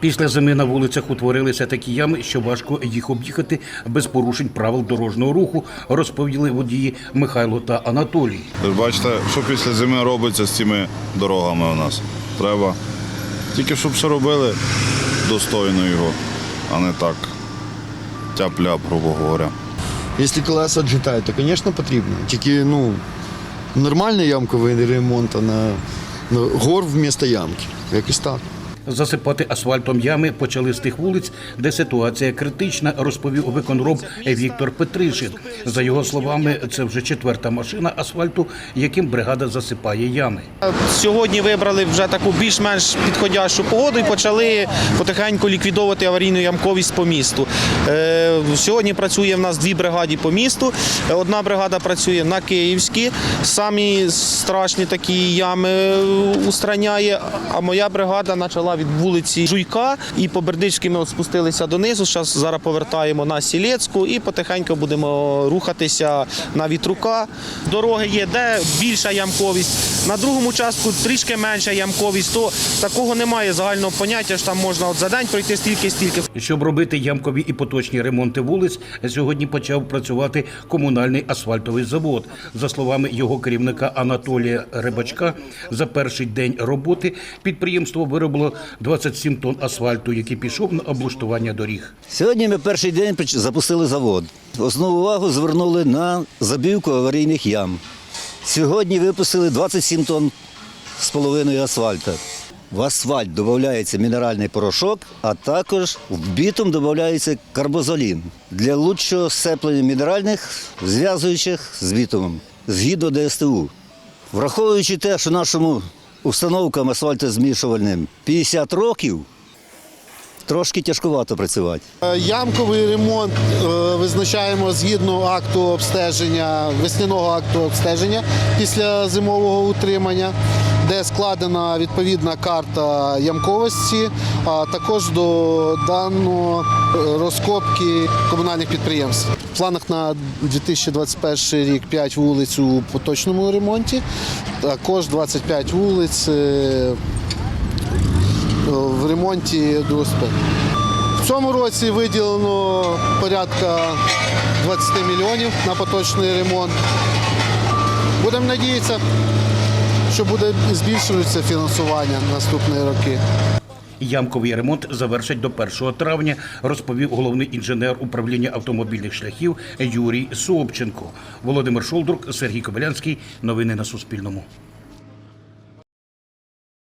Після зими на вулицях утворилися такі ями, що важко їх об'їхати без порушень правил дорожнього руху, розповіли водії Михайло та Анатолій. Бачите, що після зими робиться з цими дорогами у нас. Треба тільки щоб все робили достойно його, а не так тяп-ляп, грубо говоря. Якщо колеса віджитають, то, звісно, потрібно. Тільки ну, нормальний ямковий ремонт, а на, на гор вмісто ямки. Якось так. Засипати асфальтом ями почали з тих вулиць, де ситуація критична, розповів виконроб Віктор Петришин. За його словами, це вже четверта машина асфальту, яким бригада засипає ями. Сьогодні вибрали вже таку більш-менш підходящу погоду і почали потихеньку ліквідовувати аварійну ямковість по місту. Е, Сьогодні працює в нас дві бригади по місту. Одна бригада працює на Київській, самі страшні такі ями устраняє. А моя бригада почала від вулиці Жуйка і по Бердичській ми от спустилися донизу. Зараз зараз повертаємо на Сілецьку і потихеньку будемо рухатися на вітрука. Дороги є, де більша ямковість. На другому частку трішки менша ямковість, то такого немає загального поняття, що там можна от за день пройти стільки-стільки. Щоб робити ямкові і поточні ремонти вулиць, сьогодні почав працювати комунальний асфальтовий завод. За словами його керівника Анатолія Рибачка, за перший день роботи підприємство виробило 27 тонн асфальту, який пішов на облаштування доріг. Сьогодні ми перший день запустили завод. Основну увагу звернули на забівку аварійних ям. Сьогодні випустили 27 тонн з половиною асфальта. В асфальт додається мінеральний порошок, а також в бітум додається карбозолін для лучшого сцеплення мінеральних зв'язуючих з бітумом згідно ДСТУ. Враховуючи те, що нашому установкам асфальтозмішувальним. 50 років, трошки тяжкувато працювати. Е, Ямковий ремонт е, визначаємо згідно акту обстеження, весняного акту обстеження після зимового утримання, де складена відповідна карта ямковості, а також до даного е, розкопки комунальних підприємств. В планах на 2021 рік 5 вулиць у поточному ремонті, також 25 вулиць е, в ремонті ДОСП. В цьому році виділено порядка 20 мільйонів на поточний ремонт. Будемо надіятися, що буде збільшуватися фінансування на наступні роки. Ямковий ремонт завершать до 1 травня, розповів головний інженер управління автомобільних шляхів Юрій Собченко. Володимир Шолдрук, Сергій Кобилянський. Новини на Суспільному.